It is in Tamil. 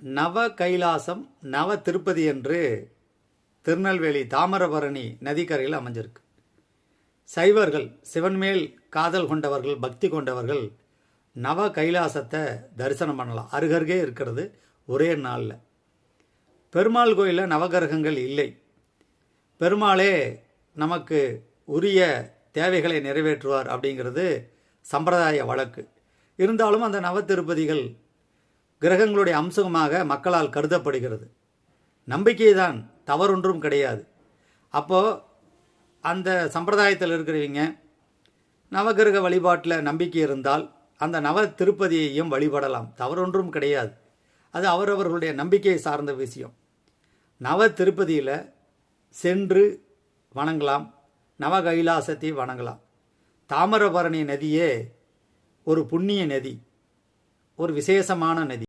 நவ கைலாசம் நவ திருப்பதி என்று திருநெல்வேலி தாமிரபரணி நதிக்கரையில் அமைஞ்சிருக்கு. சைவர்கள் சிவன்மேல் காதல் கொண்டவர்கள் பக்தி கொண்டவர்கள் நவ கைலாசத்தை தரிசனம் பண்ணலாம். அருகருகே இருக்கிறது ஒரே நாளில். பெருமாள் கோயிலில் நவகிரகங்கள் இல்லை. பெருமாளே நமக்கு உரிய தேவைகளை நிறைவேற்றுவார் அப்படிங்கிறது சம்பிரதாய வழக்கு. இருந்தாலும் அந்த நவ திருப்பதிகள் கிரகங்களுடைய அம்சமாக மக்களால் கருதப்படுகிறது. நம்பிக்கை தான் தவறொன்றும் கிடையாது. அப்போது அந்த சம்பிரதாயத்தில் இருக்கிறவங்க நவகிரக வழிபாட்டில் நம்பிக்கை இருந்தால் அந்த நவ திருப்பதியையும் வழிபடலாம். தவறொன்றும் கிடையாது. அது அவரவர்களுடைய நம்பிக்கையை சார்ந்த விஷயம். நவ திருப்பதியில் சென்று வணங்கலாம். நவ கைலாசத்தை வணங்கலாம். தாமிரபரணி நதியே ஒரு புண்ணிய நதி. ஒரு விசேஷமான நதி.